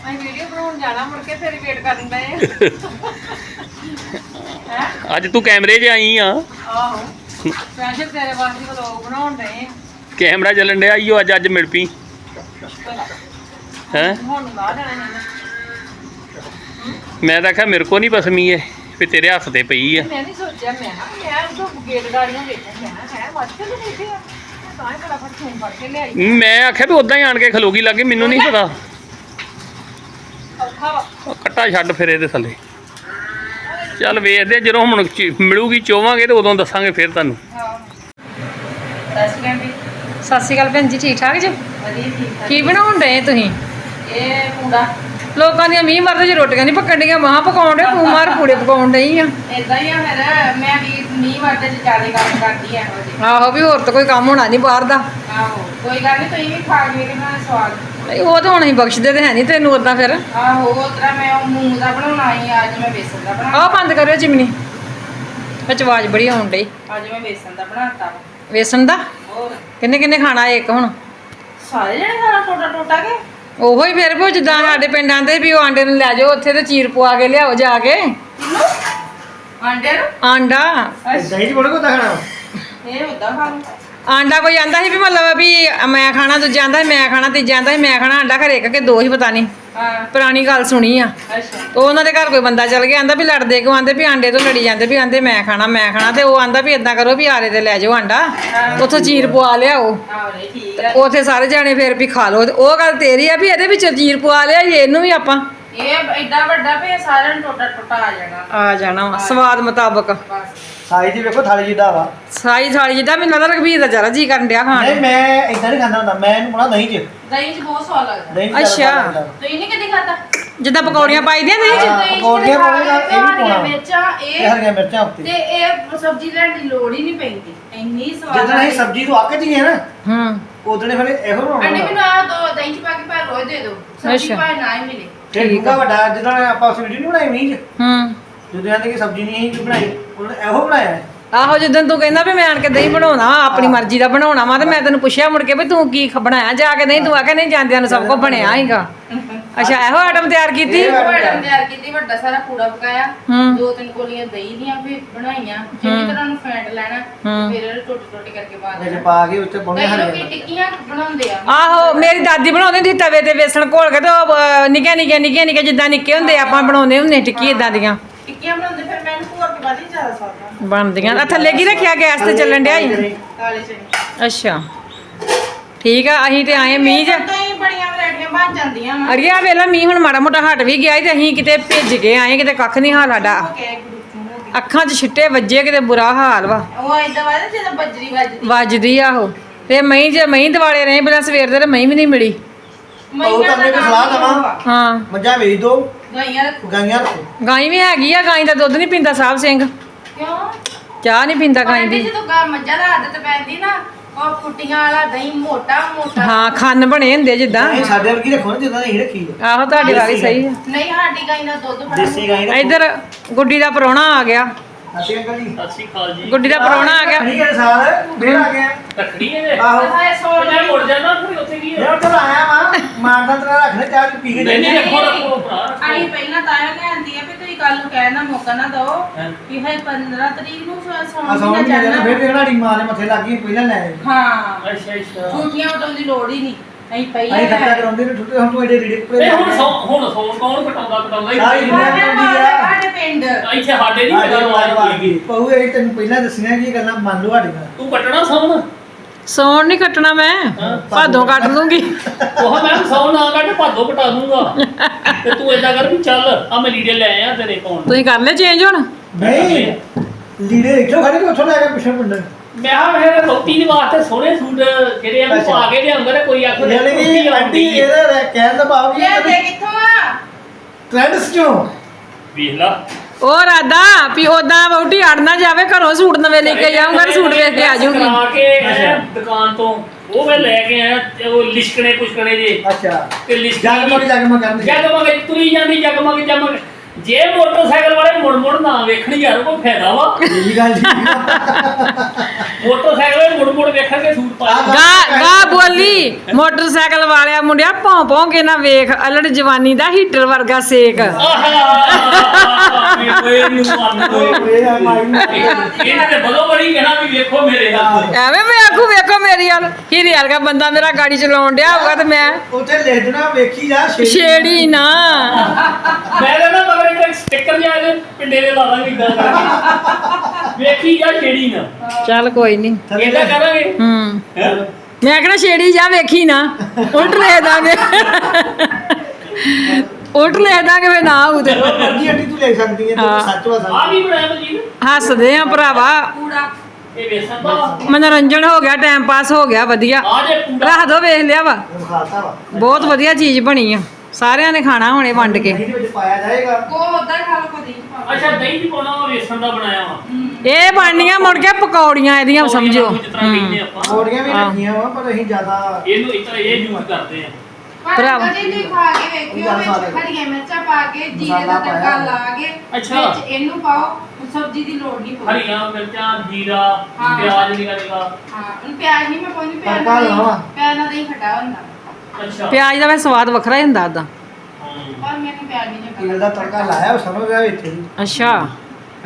Speaker 1: ਅਸੀਂ ਵੀਡੀਓ ਬਣਾਉਣ ਜਾਣਾ ਮੁੜ ਕੇ ਤੇਰੀ ਵੇਟ ਕਰਨ ਦੇ ਹੈ?
Speaker 2: ਅੱਜ ਤੂੰ ਕੈਮਰੇ 'ਚ ਆਈ ਆ।
Speaker 1: ਆਹੋ। ਸਪੈਸ਼ਲ ਤੇਰੇ ਵਾਸਤੇ ਵਲੋਗ ਬਣਾਉਣ ਦੇ
Speaker 2: ਕੈਮਰਾ ਚੱਲਣ ਡਿਆ ਈਓ ਅੱਜ ਅੱਜ ਮਿਲ ਪਈ। ਹੈ?
Speaker 1: ਹੁਣ ਲਾ ਦੇਣਾ ਇਹਨੇ
Speaker 2: ਮੈਂ ਤਾਂ ਆਖਿਆ ਮੇਰੇ ਕੋ ਨਹੀਂ ਪਸਮੀ ਏ ਵੀ ਤੇਰੇ ਹੱਥ ਤੇ ਪਈ ਆ।
Speaker 1: ਮੈਂ ਨਹੀਂ ਸੋਚਿਆ ਮੈਂ ਕਿਹਾ ਮੈਂ ਉਦੋਂ ਗੇਟ ਗਾੜੀਆਂ ਮੈਂ ਕਿਹਾ ਹੈ ਮੱਛਰ ਨਹੀਂ ਬੈਠੇ ਆ। ਮੈਂ ਤਾਂ ਹੀ ਫਟਾਫਟ ਫੋਨ ਫੜ ਕੇ ਲਿਆਈ।
Speaker 2: ਮੈਂ ਆਖਿਆ ਵੀ ਉਦਾਂ ਹੀ ਆਣ ਕੇ ਖਲੋਗੀ ਲੱਗੇ ਮੈਨੂੰ ਨਹੀਂ ਪਤਾ।
Speaker 1: ਵਾ
Speaker 2: ਉਹ ਕੱਟਾ ਛੱਡ ਫਿਰ ਇਹਦੇ ਥੱਲੇ। ਚੱਲ ਵੇਖਦੇ ਆ, ਜਦੋਂ ਹੁਣ ਚ- ਮਿਲੂਗੀ ਚੋਵਾਂਗੇ ਤੇ ਉਦੋਂ ਦੱਸਾਂਗੇ ਫਿਰ ਤੁਹਾਨੂੰ।
Speaker 1: ਸਤਿ ਸ਼੍ਰੀ ਅਕਾਲ ਸਤਿ ਸ਼੍ਰੀ ਅਕਾਲ ਭੈਣ ਜੀ ਠੀਕ ਠਾਕ ਜੀ?
Speaker 3: ਵਧੀਆ ਠੀਕ
Speaker 1: ਕੀ ਬਣਾਉਣ ਡਏ ਤੁਸੀਂ?
Speaker 3: ਠਾਕ ਇਹ ਪੂੜਾ
Speaker 1: ਲੋਕਾਂ ਦੀਆਂ ਮੀਂਹ ਮਰਦੇ ਚ ਰੋਟੀਆਂ ਨਹੀਂ ਪੱਕਣ ਡੀਆਂ ਮਾਂ ਪਕਾਉਣ ਡੇ ਤੂੰ ਮਾਰ ਪੂੜੇ ਪਕਾਉਣ ਡਈ ਆ।
Speaker 3: ਇਦਾਂ ਹੀ ਆ ਫਿਰ ਮੈਂ ਵੀ ਮੀਂਹ ਵਾਟੇ ਚ ਚਾਲੀ ਕੰਮ ਕਰਦੀ ਆ ਇਹੋ ਜਿਹੇ।
Speaker 1: ਆਹੋ ਵੀ ਹੋਰ ਤਾਂ ਕੋਈ ਕੰਮ ਹੋਣਾ ਨਹੀਂ ਬਾਹਰ ਦਾ।
Speaker 3: ਆਹੋ ਕੋਈ ਗੱਲ ਨਹੀਂ ਤੁਸੀਂ ਵੀ ਖਾ ਕੇ ਕਿੰਨਾ ਸਵਾਦ।
Speaker 1: ਨਹੀਂ, ਉਹ ਤਾਂ ਹੁਣ ਅਸੀਂ ਬਖਸ਼ਦੇ ਤੇ ਹੈ ਨਹੀਂ ਤੈਨੂੰ ਉਦਾਂ ਫਿਰ।
Speaker 3: ਆਹੋ ਉਤਰਾ ਮੈਂ ਉਹ ਮੂੰਗ ਦਾ ਬਣਾਉਣਾ ਸੀ ਅੱਜ ਮੈਂ ਬੇਸਨ ਦਾ ਬਣਾ
Speaker 1: ਆਹ ਬੰਦ ਕਰਿਓ ਚਿਮਨੀ। ਵਿੱਚ ਆਵਾਜ਼ ਬੜੀ ਆਉਣ ਡਈ।
Speaker 3: ਅੱਜ ਮੈਂ ਬੇਸਨ ਦਾ ਬਣਾਤਾ।
Speaker 1: ਵੇਸਣ ਦਾ?
Speaker 3: ਹੋਰ?
Speaker 1: ਕਿੰਨੇ ਕਿੰਨੇ ਖਾਣਾ ਇੱਕ ਹੁਣ?
Speaker 3: ਸਾਰੇ ਜਣੇ ਖਾਣਾ ਟੋਟਾ ਟੋਟਾ ਕੇ?
Speaker 1: ਉਹੋ ਹੀ ਫਿਰ ਵੀ ਜਿੱਦਾਂ ਸਾਡੇ ਪਿੰਡ ਆਂਦੇ ਵੀ ਉਹ ਆਂਡੇ ਨੂੰ ਲੈ ਜਾਓ ਉੱਥੇ ਤੇ ਚੀਰ ਪਵਾ ਕੇ ਲਿਆਓ ਜਾ ਕੇ।
Speaker 3: ਆਂਡੇ ਨੂੰ?
Speaker 1: ਆਂਡਾ।
Speaker 4: ਦਹੀਂ ਚ ਬੜਾ ਕੋ ਖਾਣਾ?
Speaker 3: ਇਹ ਉਦਾਂ ਖਾ ਲਓ।
Speaker 1: ਆਂਡਾ ਕੋਈ ਆਂਦਾ ਸੀ ਵੀ ਮਤਲਬ ਵੀ ਮੈਂ ਖਾਣਾ ਦੂਜਾ ਆਂਦਾ ਸੀ ਮੈਂ ਖਾਣਾ ਤੀਜਾ ਆਂਦਾ ਸੀ ਮੈਂ ਖਾਣਾ ਆਂਡਾ ਘਰੇ ਇੱਕ ਕਿ ਦੋ ਹੀ ਪਤਾ ਨਹੀਂ
Speaker 3: ਹਾਂ।
Speaker 1: ਪੁਰਾਣੀ ਗੱਲ ਸੁਣੀ ਆ।
Speaker 3: ਅੱਛਾ।
Speaker 1: ਤੇ ਉਹਨਾਂ ਦੇ ਘਰ ਕੋਈ ਬੰਦਾ ਚਲ ਗਿਆ ਆਂਦਾ ਵੀ ਲੜਦੇ ਕਿਉਂ ਆਂਦੇ ਵੀ ਆਂਡੇ ਤੋਂ ਲੜੀ ਜਾਂਦੇ ਵੀ ਆਂਦੇ ਮੈਂ ਖਾਣਾ ਮੈਂ ਖਾਣਾ ਤੇ ਉਹ ਆਂਦਾ ਵੀ ਇਦਾਂ ਕਰੋ ਵੀ ਆਰੇ ਤੇ ਲੈ ਜਾਓ ਆਂਡਾ। ਉੱਥੋਂ ਚੀਰ ਪਵਾ ਲਿਆਓ
Speaker 3: ਆਹ ਰੇ ਠੀਕ ਆ।
Speaker 1: ਉੱਥੇ ਸਾਰੇ ਜਾਣੇ ਫੇਰ ਵੀ ਖਾ ਲਓ। ਉਹ ਗੱਲ ਤੇਰੀ ਆ ਵੀ ਇਹਦੇ ਵਿੱਚ ਚੀਰ ਪਵਾ ਲਿਆ ਇਹਨੂੰ ਵੀ ਆਪਾਂ
Speaker 3: ਇਹ ਐਡਾ ਵੱਡਾ ਵੀ ਸਾਰਿਆਂ ਨੂੰ ਟੋਟਾ ਟੋਟਾ ਆ ਜਾਣਾ।
Speaker 1: ਆ ਜਾਣਾ ਵਾ, ਸਵਾਦ ਮੁਤਾਬਕ।
Speaker 3: ਬਸ।
Speaker 4: ਸਾਈ ਦੀ ਵੇਖੋ ਥਾਲੀ ਜਿੱਦਾਂ ਵਾ।
Speaker 1: ਸਾਈ ਥਾਲੀ ਜਿੱਦਾਂ ਮੈਨੂੰ ਲੱਗਦਾ ਰਘਬੀਰ ਦਾ ਜਰਾ ਜੀ ਕਰਨ ਡਿਆ ਖਾਣ।
Speaker 4: ਨਹੀਂ
Speaker 1: ਨੂੰ।
Speaker 4: ਮੈਂ ਇਦਾਂ ਨਹੀਂ ਖਾਂਦਾ ਹੁੰਦਾ ਮੈਂ ਇਹਨੂੰ ਬਣਾ ਦਹੀਂ ਚ।
Speaker 3: ਦਹੀਂ ਚ ਬਹੁਤ ਸਵਾਦ ਲੱਗਦਾ।
Speaker 4: ਦਹੀਂ ਚ ਜ਼ਿਆਦਾ
Speaker 1: ਅੱਛਾ।
Speaker 4: ਸਵਾਦ ਲੱਗਦਾ।
Speaker 3: ਤੁਸੀਂ ਨਹੀਂ ਕਦੀ ਖਾਦਾ
Speaker 1: ਜਿੱਦਾਂ ਪਕੌੜੀਆਂ ਪਾਈ ਦੀਆਂ ਨਹੀਂ
Speaker 4: ਹਾਂ, ਪਕੌੜੀਆਂ ਪਾਉਣੇ ਨਾਲ ਇਹ ਵੀ ਪਾਉਣਾ।
Speaker 3: ਮਿਰਚਾਂ
Speaker 4: ਇਹ
Speaker 3: ਇਹ
Speaker 4: ਹਰੀਆਂ ਮਿਰਚਾਂ ਉੱਤੇ।
Speaker 3: ਤੇ ਇਹ ਸਬਜ਼ੀ ਲੈਣ ਦੀ ਲੋੜ ਹੀ ਨਹੀਂ ਪੈਂਦੀ। ਇੰਨੀ ਸਵਾਦ
Speaker 4: ਜਦੋਂ ਅਸੀਂ ਸਬਜ਼ੀ ਤੋਂ ਅੱਕ ਜੀਏ ਨਾ
Speaker 1: ਹੂੰ।
Speaker 4: ਉਦੋਂ ਫਿਰ ਇਹੋ
Speaker 3: ਅੰਡੇ
Speaker 4: ਬਣਾਉਣਾ
Speaker 3: ਮੈਨੂੰ ਆ ਦੋ ਦਹੀਂ ਚ ਪਾ ਕੇ ਪਾ ਰੋਜ਼ ਦੇ ਦਿਓ। ਸਬਜ਼ੀ
Speaker 1: ਅੱਛਾ।
Speaker 3: ਪਾ ਨਾ ਹੀ ਮਿਲੇ।
Speaker 4: ਤੇ ਡੂੰਗਾ ਵੱਡਾ ਜਦੋਂ ਆਪਾਂ ਉਸ ਵੀਡੀਓ ਨਹੀਂ ਬਣਾਈ ਮੀਂਹ ਚ
Speaker 1: ਹੂੰ।
Speaker 4: ਜਦੋਂ ਆਂਦੇ ਕਿ ਸਬਜ਼ੀ ਨਹੀਂ ਅਸੀਂ ਬਣਾਈ ਉਹਨਾਂ ਨੇ ਇਹੋ ਬਣਾਇਆ। ਹੈ।
Speaker 1: ਆਹੋ ਜਦੋਂ ਤੂੰ ਕਹਿੰਦਾ ਵੀ ਮੈਂ ਆਣ ਕੇ ਦਹੀਂ ਬਣਾਉਣਾ ਆਪਣੀ ਮਰਜ਼ੀ ਦਾ ਬਣਾਉਣਾ ਵਾ ਤੇ ਮੈਂ ਤੈਨੂੰ ਪੁੱਛਿਆ ਮੁੜ ਕੇ ਵੀ ਤੂੰ ਕੀ ਖ- ਬਣਾਇਆ ਜਾ ਕੇ ਨਹੀਂ ਤੂੰ ਆ ਕੇ ਨਹੀਂ ਜਾਂਦਿਆਂ ਨੂੰ ਸਭ ਕੁਝ ਬਣਿਆ ਹੈਗਾ ਅੱਛਾ ਇਹੋ ਆਈਟਮ ਤਿਆਰ ਕੀਤੀ?
Speaker 4: ਇਹ
Speaker 3: ਵੱਡਾ ਤਿਆਰ ਕੀਤੀ ਵੱਡਾ ਸਾਰਾ ਪੂੜਾ ਪਕਾਇਆ।
Speaker 1: ਹੂੰ।
Speaker 3: ਦੋ ਤਿੰਨ ਕੋਲੀਆਂ ਦਹੀਂ ਦੀਆਂ ਵੀ ਬਣਾਈਆਂ ਚੰਗੀ ਤਰ੍ਹਾਂ ਨੂੰ ਫੈਂਟ ਲੈਣਾ
Speaker 1: ਹੂੰ।
Speaker 3: ਫਿਰ ਇਹਨੂੰ ਟੋਟੀ ਟੋਟੀ ਕਰਕੇ ਪਾ
Speaker 4: ਵਿੱਚ
Speaker 3: ਦੇਣਾ।
Speaker 4: ਪਾ ਕੇ ਉੱਤੇ ਪਾਉਣੇ
Speaker 3: ਕਈ
Speaker 4: ਹਰੇ
Speaker 3: ਲੋਕੀ ਟਿੱਕੀਆਂ ਬਣਾਉਂਦੇ ਆ।
Speaker 1: ਆਹੋ ਮੇਰੀ ਦਾਦੀ ਬਣਾਉਂਦੀ ਹੁੰਦੀ ਸੀ ਤਵੇ ਤੇ ਵੇਸਣ ਘੋਲ ਕੇ ਤੇ ਉਹ ਅਹ, ਨਿੱਕੀਆਂ ਨਿੱਕੀਆਂ ਨਿੱਕੀਆਂ ਨਿੱਕੀਆਂ ਜਿੱਦਾਂ ਨਿੱਕੇ ਹੁੰਦੇ ਆਪਾਂ ਬਣਾਉਂਦੇ ਹੁੰਦੇ ਟਿੱਕੀ ਇਦਾਂ ਦੀਆਂ
Speaker 3: ਟਿੱਕੀਆਂ ਬਣਾਉਂਦੇ ਫਿਰ ਮੈਂ ਇਹਨੂੰ ਭੋਰ ਕੇ ਬਾਅਦ ਹੀ ਜ਼ਿਆਦਾ ਸਵਾਦ ਬਣਦਾ
Speaker 1: ਬਣਦੀਆਂ ਆ ਥੱਲੇ ਕੀ ਰੱਖਿਆ ਗੈਸ ਤੇ ਚੱਲਣ ਡਿਆ?
Speaker 3: ਕਾਲੇ ਚਨੇ।
Speaker 1: ਅੱਛਾ। ਠੀਕ ਆ ਅਸੀਂ ਤੇ ਆਏ ਮੀਂਹ ਚ।
Speaker 3: ਤਾਂ ਹੀ ਬੜੀਆਂ ਵੈਰਾਈਟੀਆਂ ਬਣ ਜਾਂਦੀਆਂ ਵਾ।
Speaker 1: ਅੜੀਆ ਵੇਲਾ ਮੀਂਹ ਹੁਣ ਮਾੜਾ ਮੋਟਾ ਹਟ ਵੀ ਗਿਆ ਤੇ ਅਸੀਂ ਕਿਤੇ ਭਿੱਜ ਕੇ ਆਏ ਕਿਤੇ ਕੱਖ ਨਹੀਂ ਹਾਲ ਸਾਡਾ। ਅੱਖਾਂ 'ਚ ਛਿੱਟੇ ਵੱਜੇ ਕਿਤੇ ਬੁਰਾ ਹਾਲ ਵਾ।
Speaker 3: ਉਹ ਏਦਾਂ ਵਾਲਾ ਜਦੋਂ ਬੱਜਰੀ ਵੱਜਦੀ।
Speaker 1: ਵੱਜਦੀ ਆ ਉਹ। ਤੇ ਮਹੀਂ ਜੇ ਮਹੀਂ ਦਿਵਾਲੇ ਰਹੇ ਬਿਨਾਂ ਸਵੇਰ ਦੇ ਤੇ ਮਹੀਂ ਵੀ ਨਹੀਂ ਮਿਲੀ।
Speaker 4: ਉਹ ਤਾਂ ਕੋਲ ਸਲਾਹ ਦਵਾਂ।
Speaker 1: ਹਾਂ।
Speaker 4: ਮੱਝਾਂ ਵੇਚ ਦੋ
Speaker 3: ਗਾਈਆਂ ਰੱਖੋ।
Speaker 4: ਗਾਈਆਂ ਰੱਖੋ।
Speaker 1: ਗਾਈ ਵੀ ਹੈਗੀ ਆ ਗਾਈ ਦਾ ਦੁੱਧ ਨਹੀਂ ਪੀਂਦਾ ਸਾਹਿਬ ਸਿੰਘ।
Speaker 3: ਕਿਉਂ?
Speaker 1: ਚਾਹ ਨਹੀਂ ਪੀਂਦਾ ਗਾਈ
Speaker 3: ਕਹਿੰਦੇ
Speaker 1: ਦੀ
Speaker 3: ਜਦੋਂ ਗਾ ਮੱਝਾਂ ਦਾ ਆਦਤ ਪੈਂਦੀ ਨਾ ਉਹ ਕੁੱਟੀਆਂ ਵਾਲਾ ਦਹੀਂ ਮੋਟਾ ਮੋਟਾ।
Speaker 1: ਹਾਂ ਖੰਨ ਬਣੇ ਹੁੰਦੇ ਜਿੱਦਾਂ।
Speaker 4: ਨਹੀਂ ਸਾਡੇ ਵਰਗੀ ਰੱਖੋ ਨਾ ਜਿੱਦਾਂ ਅਸੀਂ ਰੱਖੀ ਹੈ
Speaker 1: ਆਹੋ ਤੁਹਾਡੀ ਵਾਲੀ ਸਹੀ ਆ।
Speaker 3: ਨਹੀਂ ਸਾਡੀ ਗਾਈ ਦਾ ਦੁੱਧ
Speaker 4: ਦੇਸੀ ਰੱਖੋ।
Speaker 1: ਇੱਧਰ ਗੁੱਡੀ ਦਾ ਪਰੋਣਾ ਆ ਗਿਆ।
Speaker 4: ਅਸੀਂ ਅੰਕਲ ਜੀ।
Speaker 2: ਸਤਿ ਸ਼੍ਰੀ ਅਕਾਲ ਜੀ।
Speaker 1: ਗੁੱਡੀ ਦਾ ਪਰੋਣਾ ਆ ਗਿਆ।
Speaker 4: ਠੀਕ ਹੈ ਸਾਲ? ਫੇਰ ਆ ਗਿਆ?
Speaker 2: ਰੱਖੜੀ ਹੈ।
Speaker 4: ਆਹੋ।
Speaker 3: ਹਾਏ ਸੋ
Speaker 2: ਮੈਂ ਮੁੜ ਜਾਣਾ ਫਿਰ ਉੱਥੇ ਕੀ ਹੈ?
Speaker 4: ਯਾਰ ਚਲ ਆਇਆ ਵਾ ਮਾਰਦਾ ਤੇਰਾ ਰੱਖ ਲੈ ਚਾਹ ਪੀ ਕੇ
Speaker 2: ਨਹੀਂ ਨਹੀਂ। ਰੱਖੋ ਰੱਖੋ ਭਰਾ
Speaker 3: ਅਸੀਂ ਪਹਿਲਾਂ ਤਾਇਆ ਲਿਆਂਦੀ ਆ ਵੀ ਤੁਸੀਂ ਕੱਲ ਨੂੰ ਕਹਿਣਾ ਮੌਕਾ ਨਾ ਦਿਓ
Speaker 2: ਹੈਂ?
Speaker 3: ਕਿ ਹੈ 15 ਤਰੀਕ ਨੂੰ ਸੌਣ ਮਹੀਨਾ
Speaker 4: ਨਹੀਂ ਜਾਣਾ। ਫੇਰ ਦੇਖਣਾ ਡੀ ਮਾਂ ਦੇ ਮੱਥੇ ਲੱਗ ਗਈ ਪਹਿਲਾਂ ਲੈ ਆਏ।
Speaker 3: ਹਾਂ।
Speaker 2: ਅੱਛਾ ਅੱਛਾ।
Speaker 3: ਝੂਠੀਆਂ ਉਡਾਉਣ ਦੀ ਲੋੜ ਹੀ ਨਹੀਂ। ਨਹੀਂ ਪਈ
Speaker 4: ਅਸੀਂ ਖਰਚਾ ਕਰਾਉਂਦੇ ਨੇ ਠੁੱਟੇ ਹੁਣ ਤੂੰ ਇਹਦੇ ਰੀੜੇ ਕੱਪੜੇ
Speaker 2: ਤੇ ਹੁਣ ਸੌ ਹੁਣ ਸੌ ਕੌਣ ਕਟਾਉਂਦਾ ਕਟਾਉਂਦਾ ਹੀ
Speaker 4: ਸਾਰੀ
Speaker 2: ਨਹੀਂ।
Speaker 3: ਸਾਡੇ
Speaker 2: ਇੱਥੇ ਸਾਡੇ ਨਹੀਂ
Speaker 4: ਸਾਡੇ
Speaker 2: ਕਟਾਉਂਦਾ
Speaker 4: ਵਾਰ ਵਾਰ ਕੀ। ਪਹੂ ਇਹ ਤੈਨੂੰ ਪਹਿਲਾਂ ਦੱਸੀਆਂ ਕੀ ਗੱਲਾਂ ਮੰਨ ਲਓ ਸਾਡੀਆਂ।
Speaker 2: ਤੂੰ ਕੱਟਣਾ ਸੌਣ?
Speaker 1: ਸੌਣ ਨਹੀਂ ਕੱਟਣਾ ਮੈਂ। ਭਾਦੋਂ ਕੱਟ ਲੂੰਗੀ।
Speaker 2: ਉਹ ਮੈਂ ਸੌਣ ਨਾ ਕੱਟ ਭਾਦੋ ਕਟਾ ਦੂੰਗਾ। ਤੇ ਤੂੰ ਏਦਾਂ ਕਰ ਵੀ ਚੱਲ ਆ ਮੈਂ ਲੀੜੇ ਲੈ ਆਇਆ ਤੇਰੇ ਕੋਲ।
Speaker 1: ਤੁਸੀਂ ਕਰ ਲੈ ਚੇਂਜ ਹੁਣ?
Speaker 4: ਨਹੀਂ ਲੀੜੇ ਇੱਥੋਂ ਖੜੇ ਕਿ ਉੱਥੋਂ ਲੈ ਕੇ ਪਿੱਛੇ ਮੁੰਡੇ
Speaker 2: ਮੈਂ ਆ ਮੇਰੇ ਰੋਟੀ ਦੇ ਵਾਸਤੇ ਸੋਹਣੇ ਸੂਟ ਜਿਹੜੇ ਆ। ਪਾ ਕੇ ਲਿਆਉਂਦਾ ਤੇ ਕੋਈ ਆਖੋ
Speaker 4: ਯਾਨੀ ਕਿ ਆਂਟੀ ਇਹਦਾ ਰਹਿ- ਕਹਿਣ ਦਾ ਭਾਵ ਕੀ
Speaker 3: ਲਿਆਂਦੇ ਕਿੱਥੋਂ ਆ?
Speaker 4: ਟ੍ਰੈਂਡਸ ਚੋਂ
Speaker 2: ਵੇਖ ਲਾ।
Speaker 1: ਉਹ ਰਾਦਾ ਵੀ ਉਦਾਂ ਵਹੁਟੀ ਅੜ ਨਾ ਜਾਵੇ ਘਰੋਂ ਸੂਟ ਨਵੇਂ ਲੈ ਕੇ ਜਾਊਂਗਾ ਤੇ ਸੂਟ ਵੇਖ ਕੇ ਆ ਜਾਊਗੀ।
Speaker 2: ਕਰਾ ਕੇ ਆਇਆ ਦੁਕਾਨ ਤੋਂ ਉਹ ਮੈਂ ਲੈ ਕੇ ਆਇਆ ਤੇ ਉਹ ਲਿਸ਼ਕਣੇ ਪੁਸ਼ਕਣੇ ਜੇ।
Speaker 4: ਅੱਛਾ।
Speaker 2: ਤੇ ਲਿਸ਼ਕਣੇ
Speaker 4: ਜਗਮਗ ਜਗਮਗ ਕਰਦੇ
Speaker 2: ਜਗਮਗ ਤੁਰੀ ਜਾਂਦੀ ਜਗਮਗ ਜਗਮਗ। ਜੇ ਮੋਟਰਸਾਈਕਲ ਵਾਲੇ ਮੁੜ ਮੁੜ ਨਾ ਵੇਖਣ ਯਾਰ ਕੋਈ ਫਾਇਦਾ ਵਾ
Speaker 4: ਇਹ ਗੱਲ ਠੀਕ
Speaker 2: ਮੋਟਰਸਾਈਕਲ ਵਾਲੇ ਮੁੜ ਮੁੜ ਵੇਖਣਗੇ ਸੂਟ ਪਾ ਕੇ।
Speaker 1: ਗਾ ਗਾ ਬੋਲੀ ਮੋਟਰਸਾਈਕਲ ਵਾਲਿਆ ਮੁੰਡਿਆ ਭੌਂ ਭੌਂ ਕੇ ਨਾ ਵੇਖ ਅਲੜ ਜਵਾਨੀ ਦਾ ਹੀਟਰ ਵਰਗਾ ਸੇਕ
Speaker 2: ਆਹਾ ਕੋਈ ਨੂੰ ਮੰਨ ਕੋਈ
Speaker 4: ਇਹ ਆ ਮਾਈ ਨੂੰ
Speaker 2: ਇਹਨਾਂ ਨੇ ਬਲੋ ਬੜੀ ਕਹਿਣਾ ਵੀ ਵੇਖੋ ਮੇਰੇ ਹੱਥ
Speaker 1: ਐਵੇਂ ਮੈਂ ਆਖੂ ਵੇਖੋ ਮੇਰੀ ਹਾਲ ਹੀਰੇ ਵਰਗਾ ਬੰਦਾ ਮੇਰਾ ਗਾੜੀ ਚਲਾਉਣ ਡਿਆ ਹੋਊਗਾ ਤੇ ਮੈਂ
Speaker 4: ਉੱਥੇ ਲਿਖ ਦੇਣਾ ਵੇਖੀ ਜਾ
Speaker 1: ਛੇੜੀ ਨਾ।
Speaker 2: ਮੈਂ ਕਹਿੰਦਾ ਮਗਰ ਇੱਕ ਸਟicker ਜਿਹਾ ਇਹਦੇ ਪਿੰਡੇ ਦੇ ਲਾ ਦਾਂਗੇ ਇਦਾਂ ਕਰਕੇ। ਵੇਖੀ ਜਾ ਛੇੜੀ ਨਾ।
Speaker 1: ਚੱਲ ਕੋਈ ਨਹੀਂ
Speaker 2: ਇਦਾਂ ਕਰਾਂਗੇ?
Speaker 1: ਹੂੰ।
Speaker 2: ਹੈਂ?
Speaker 1: ਮੈਂ ਕਿਹੜਾ ਛੇੜੀ ਜਾ ਵੇਖੀ ਨਾ। ਉਲਟ ਲੈ ਦਾਂਗੇ। ਉਲਟ ਲੈ ਦਾਂਗੇ ਵੇ ਨਾ ਆਊ ਤੇ।
Speaker 4: ਅੱਧੀ ਤੂੰ ਲਿਖ ਸਕਦੀ ਹੈ ਤੂੰ
Speaker 1: ਹਾਂ।
Speaker 4: ਸੱਚ ਵਾ
Speaker 2: ਆ
Speaker 4: ਸਕਦੀ
Speaker 2: ਵੀ ਬਣਾਇਆ ਮਜੀਦ
Speaker 1: ਹੱਸਦੇ ਆ ਭਰਾਵਾ।
Speaker 3: ਕੂੜਾ।
Speaker 2: ਇਹ ਵੇਸਣ ਦਾ ਵਾ।
Speaker 1: ਮਨੋਰੰਜਨ ਹੋ ਗਿਆ ਟਾਈਮ ਪਾਸ ਹੋ ਗਿਆ ਵਧੀਆ।
Speaker 2: ਆ ਜੇ
Speaker 1: ਰੱਖ ਦੋ ਵੇਖ ਲਿਆ ਵਾ।
Speaker 4: ਖਾਤਾ ਵਾ।
Speaker 1: ਬਹੁਤ ਵਧੀਆ ਚੀਜ਼ ਬਣੀ ਆ। ਸਾਰਿਆਂ ਨੇ ਖਾਣਾ ਹੁਣੇ ਵੰਡ ਕੇ।
Speaker 4: ਦਹੀਂ ਦੇ ਵਿੱਚ ਪਾਇਆ ਜਾਏਗਾ।
Speaker 3: ਕੋ ਉਦਾਂ ਖਾ ਲੋ ਕਦੀ
Speaker 2: ਅੱਛਾ ਦਹੀਂ ਦੀ ਪਾਉਣਾ ਵਾ ਵੇਸਣ ਦਾ ਬਣਾਇਆ ਵਾ।
Speaker 1: ਇਹ ਬਣਨੀਆਂ ਮੁੜ ਕੇ ਪਕੌੜੀਆਂ ਇਹਦੀਆਂ ਸਮਝੋ।
Speaker 2: ਜਿਸ ਤਰ੍ਹਾਂ ਕਹਿੰਦੇ ਆਪਾਂ।
Speaker 4: ਥੋੜੀਆਂ ਵੀ
Speaker 1: ਹਾਂ।
Speaker 4: ਰੱਖੀਆਂ ਵਾ ਪਰ ਅਸੀਂ ਜ਼ਿਆਦਾ
Speaker 2: ਇਹਨੂੰ ਇਸ ਤਰ੍ਹਾਂ ਇਹ ਯੂਜ਼ ਕਰਦੇ ਆ।
Speaker 1: ਭਰਾ।
Speaker 3: ਪਰ ਕਦੀ ਤੁਸੀਂ ਖਾ ਕੇ ਵੇਖਿਓ ਵਿੱਚ। ਹਰੀਆਂ ਮਿਰਚਾਂ ਪਾ ਕੇ ਜੀਰੇ ਦਾ
Speaker 4: ਮਸਾਲਾ
Speaker 3: ਤੜਕਾ
Speaker 4: ਪਾਇਆ।
Speaker 3: ਲਾ ਕੇ
Speaker 2: ਅੱਛਾ।
Speaker 3: ਵਿੱਚ ਇਹਨੂੰ ਪਾਓ। ਸਬਜ਼ੀ ਦੀ ਲੋੜ ਨਹੀਂ ਪਊਗੀ
Speaker 2: ਹਰੀਆਂ ਮਿਰਚਾਂ ਜੀਰਾ
Speaker 3: ਹਾਂ।
Speaker 2: ਪਿਆਜ਼ ਨਿਕਾ ਨਿਕਾ
Speaker 3: ਹਾਂ ਉਹਨੂੰ ਪਿਆਜ਼ ਨਹੀਂ ਮੈਂ ਪਾਉਂਦੀ ਪਿਆਜ਼
Speaker 4: ਤੜਕਾ
Speaker 3: ਨਾਲ ਹੀ-
Speaker 4: ਲਾਵਾਂ।
Speaker 3: ਪਿਆਜ਼ ਨਾਲ ਹੀ ਖਟਾ ਹੁੰਦਾ
Speaker 2: ਅੱਛਾ
Speaker 1: ਪਿਆਜ਼ ਦਾ ਵੈ ਸਵਾਦ ਵੱਖਰਾ ਹੀ ਹੁੰਦਾ ਉਦਾਂ
Speaker 2: ਹਮ।
Speaker 3: ਪਰ ਮੈਨੂੰ ਪਿਆਜ਼ ਨਹੀਂ
Speaker 4: ਕੀਲ
Speaker 3: ਚੰਗਾ
Speaker 4: ਦਾ ਤੜਕਾ ਲਾਇਆ ਉਹ ਸਮਝ ਗਿਆ ਇੱਥੇ ਹੀ।
Speaker 1: ਅੱਛਾ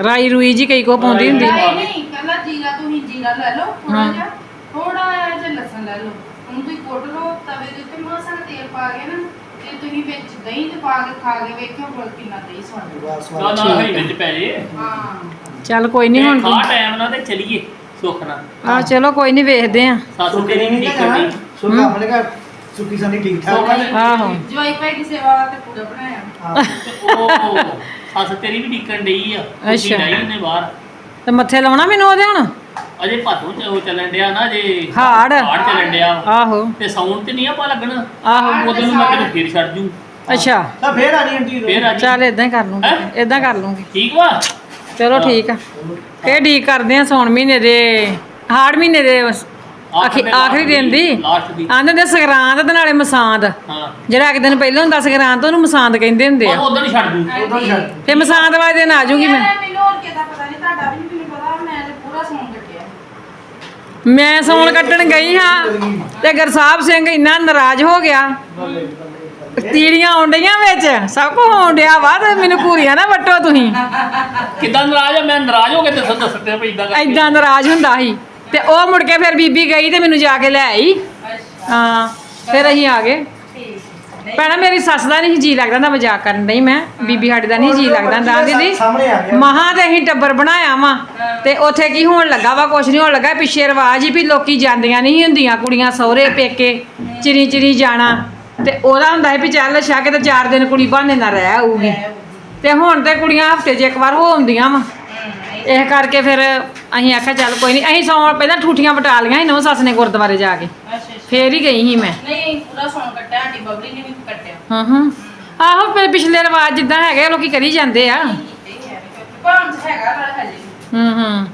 Speaker 1: ਰਾਈ ਰੂਈ ਜੀ ਕਈ ਕੋ ਪਾਉਂਦੀ ਹੁੰਦੀ
Speaker 3: ਨਹੀਂ ਨਹੀਂ ਕੱਲਾ ਜੀਰਾ ਤੁਸੀਂ ਜੀਰਾ ਲੈ ਲਓ ਥੋੜਾ
Speaker 1: ਹਾਂ।
Speaker 3: ਜਿਹਾ ਥੋੜਾ ਜਿਹਾ ਲਸਣ ਲੈ ਲਓ ਉਹਨੂੰ ਤੁਸੀਂ ਕੁੱਟ ਲਓ ਤਵੇ ਦੇ ਉੱਤੇ ਮਾਸਾ ਕੁ ਤੇਲ ਪਾ ਕੇ ਨਾ ਤੇ ਤੁਸੀਂ ਵਿੱਚ ਦਹੀਂ ਤੇ ਪਾ ਕੇ ਖਾ ਕੇ ਵੇਖਿਓ ਬਲ ਕਿੰਨਾ ਦਹੀਂ ਸਵਾਦ
Speaker 4: ਵਾਹ
Speaker 2: ਨਾ ਨਾ ਹਰੀ ਵਿੱਚ ਪੈ ਜੇ।
Speaker 3: ਹਾਂ।
Speaker 1: ਚੱਲ ਕੋਈ ਨਹੀਂ ਹੁਣ
Speaker 2: ਖਾ ਟਾਈਮ ਨਾਲ ਤੇ ਚਲੀਏ ਸੁੱਖ ਨਾਲ।
Speaker 1: ਆ ਚਲੋ ਕੋਈ ਨਹੀਂ ਵੇਖਦੇ ਆ
Speaker 2: ਸੱਸ ਤੇਰੀ
Speaker 4: ਨਹੀਂ ਨਾ
Speaker 2: ਕਰਦੀ
Speaker 4: ਸੁੱਕਾ ਆਪਣੇ ਘਰ ਸੁੱਕੀ ਸਾਨੀ ਠੀਕ ਠਾਕ ਆ।
Speaker 1: ਆਹੋ।
Speaker 3: ਜਵਾਈ ਭਾਈ ਦੀ ਸੇਵਾ ਵਾਸਤੇ ਪੂਰਾ ਬਣਾਇਆ।
Speaker 4: ਹਾਂ
Speaker 2: ਉਹ ਸੱਸ ਤੇਰੀ ਵੀ ਡਿੱਕਣ ਡਈ ਆ।
Speaker 1: ਅੱਛਾ।
Speaker 2: ਅੱਛਾ। ਡਈ ਉਹਨੇ ਬਾਹਰ।
Speaker 1: ਤੇ ਮੱਥੇ ਲਾਉਣਾ ਮੈਨੂੰ ਉਹਦੇ ਹੁਣ?
Speaker 2: ਅਜੇ ਭਾਦੋਂ ਚ ਉਹ ਚੱਲਣ ਡਿਆ ਨਾ ਜੇ
Speaker 1: ਹਾੜ।
Speaker 2: ਹਾੜ ਚੱਲਣ ਡਿਆ। ਵਾ।
Speaker 1: ਆਹੋ।
Speaker 2: ਤੇ ਸਾਊਂਡ ਤੇ ਨਹੀਂ ਆਪਾਂ ਲੱਗਣਾ?
Speaker 1: ਆਹੋ।
Speaker 2: ਉਦੋਂ ਨੂੰ ਮੈਂ ਤੈਨੂੰ ਫੇਰ ਛੱਡ ਜੂ।
Speaker 1: ਅੱਛਾ।
Speaker 4: ਤਾਂ ਫੇਰ ਆਣੀ ਆਂਟੀ ਉਦੋਂ।
Speaker 2: ਫੇਰ ਆ ਜੀ।
Speaker 1: ਚੱਲ ਇਦਾਂ ਹੀ ਕਰ ਲੂੰਗੀ।
Speaker 2: ਹੈਂ?
Speaker 1: ਇਦਾਂ ਕਰ ਲੂੰਗੀ।
Speaker 2: ਠੀਕ ਵਾ?
Speaker 1: ਚਲੋ ਠੀਕ ਆ। ਇਹ ਠੀਕ ਕਰਦੇ ਆ ਸੌਣ ਮਹੀਨੇ ਦੇ ਹਾੜ ਮਹੀਨੇ ਦੇ ਆਖੀ ਆਖਰੀ ਦਿਨ ਦੀ।
Speaker 2: ਲਾਸਟ ਦੀ।
Speaker 1: ਆਂਦੇ ਨੇ ਸੰਗਰਾਂਦ ਤੇ ਨਾਲੇ ਮਸਾਂਦ।
Speaker 2: ਹਾਂ।
Speaker 1: ਜਿਹੜਾ ਇੱਕ ਦਿਨ ਪਹਿਲਾਂ ਹੁੰਦਾ ਸੰਗਰਾਂਦ ਉਹਨੂੰ ਮਸਾਂਦ ਕਹਿੰਦੇ ਹੁੰਦੇ ਆ।
Speaker 2: ਉਦੋਂ ਨਹੀਂ ਛੱਡ ਦੂ।
Speaker 4: ਉਦੋਂ ਹੀ ਛੱਡ
Speaker 1: ਫੇ ਮਸਾਂਦ ਵਾਲੇ ਦਿਨ ਆ ਜਾਊਗੀ ਮੈਂ।
Speaker 3: ਮੈਨੂੰ ਹੋਰ ਕਿਹਦਾ ਪਤਾ ਨਹੀਂ ਤੁਹਾਡਾ ਵੀ ਨੀ ਮੈਨੂੰ ਪਤਾ ਮੈਂ ਤੇ ਪੂਰਾ ਸੌਣ ਕੱਟਿਆ
Speaker 1: ਮੈਂ ਸੌਣ ਕੱਟਣ ਗਈ ਹਾਂ ਤੇ ਗਰਸਾਹਿਬ ਸਿੰਘ ਇੰਨਾ ਨਾਰਾਜ਼ ਹੋ ਗਿਆ। ਤੀੜੀਆਂ ਆਉਣ ਡਈਆਂ ਵਿੱਚ ਸਭ ਕੁਝ ਹੋਣ ਡਿਆ ਵਾ ਤੇ ਮੈਨੂੰ ਪੂਰੀਆਂ ਨਾ ਵੱਟੋ ਤੁਸੀਂ।
Speaker 2: ਕਿਦਾਂ ਨਾਰਾਜ਼ ਆ? ਮੈਂ ਨਾਰਾਜ਼ ਹੋ ਕੇ ਦੱਸ ਦੱਸ ਤੇ ਭਈ ਇਦਾਂ ਕਰਕੇ।
Speaker 1: ਐਦਾਂ ਨਾਰਾਜ਼ ਹੁੰਦਾ ਸੀ। ਤੇ ਉਹ ਮੁੜ ਕੇ ਫਿਰ ਬੀਬੀ ਗਈ ਤੇ ਮੈਨੂੰ ਜਾ ਕੇ ਲੈ ਆਈ। ਹਾਂ ਫਿਰ ਅਸੀਂ ਆ ਗਏ। ਭੈਣਾ ਮੇਰੀ ਸੱਸ ਦਾ ਨਹੀਂ ਜੀ ਲੱਗਦਾ ਦਾ ਮਜ਼ਾਕ ਕਰਨ ਡਈ ਮੈਂ। ਬੀਬੀ ਸਾਡੀ ਦਾ ਨਹੀਂ ਜੀ ਲੱਗਦਾ ਦਾ। ਦੀਦੀ ਮਹਾ ਤੇ ਅਸੀਂ ਟੱਬਰ ਬਣਾਇਆ ਵਾ ਤੇ ਉੱਥੇ ਕੀ ਹੋਣ ਲੱਗਾ ਵਾ ਕੁਛ ਨਹੀਂ ਹੋਣ ਲੱਗਾ। ਪਿੱਛੇ ਰਿਵਾਜ ਹੀ ਵੀ ਲੋਕੀ ਜਾਂਦੀਆਂ ਨਹੀਂ ਹੁੰਦੀਆਂ ਕੁੜੀਆਂ ਸਹੁਰੇ ਪੇਕੇ ਚਿਰੀ ਚਿਰੀ ਜਾਣਾ। ਤੇ ਉਹਦਾ ਹੁੰਦਾ ਸੀ ਵੀ ਚੱਲ ਛੱਕ ਤੇ ਚਾਰ ਦਿਨ ਕੁੜੀ ਬਹਾਨੇ ਨਾ ਰਹਿ ਆਊਗੀ। ਤੇ ਹੁਣ ਤੇ ਕੁੜੀਆਂ ਹਫ਼ਤੇ 'ਚ ਇੱਕ ਵਾਰ ਹੋ ਆਉਂਦੀਆਂ ਵਾ। ਇਹ ਕਰਕੇ ਫਿਰ ਅਸੀਂ ਆਖਿਆ ਚੱਲ ਕੋਈ ਨਹੀਂ ਅਸੀਂ ਸੌਣ ਪਹਿਲਾਂ ਠੂਠੀਆਂ ਵਟਾ ਲੀਆਂ ਸੀ ਨੌ ਸੱਸ ਨੇ ਗੁਰਦੁਆਰੇ ਜਾ ਕੇ। ਫੇਰ ਹੀ ਗਈ ਸੀ ਮੈਂ।
Speaker 3: ਨਹੀਂ ਪੂਰਾ ਸੌਣ ਕੱਟਿਆ ਆਂਟੀ ਬਬਲੀ ਨੇ
Speaker 1: ਹਾਂ ਹਾਂ। ਆਹੋ, ਫਿਰ ਪਿਛਲੇ ਰਿਵਾਜ ਜਿੱਦਾਂ ਹੈਗੇ ਆ, ਲੋਕੀ ਕਰੀ ਜਾਂਦੇ ਆ।
Speaker 3: ਭਾਂ ਹੈਗਾ ਨਾਲ ਹਜੇ
Speaker 1: ਹੂੰ ਹੂੰ।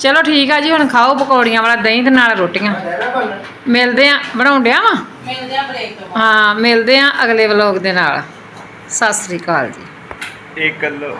Speaker 1: ਚਲੋ ਠੀਕ ਆ ਜੀ, ਹੁਣ ਖਾਓ ਪਕੌੜੀਆਂ ਵਾਲਾ ਦਹੀਂ ਤੇ ਨਾਲ ਰੋਟੀਆਂ। ਮਿਲਦੇ ਆ ਬਣਾਉਂਦਿਆਂ ਵਾ?
Speaker 3: ਮਿਲਦੇ ਆ ਬ੍ਰੇਕ ਤੋਂ ਬਾਅਦ
Speaker 1: ਹਾਂ, ਮਿਲਦੇ ਆ ਅਗਲੇ ਵਲੋਗ ਦੇ ਨਾਲ। ਸਤਿ ਸ੍ਰੀ ਅਕਾਲ ਜੀ।
Speaker 5: ਇੱਕ ਕਿਲੋ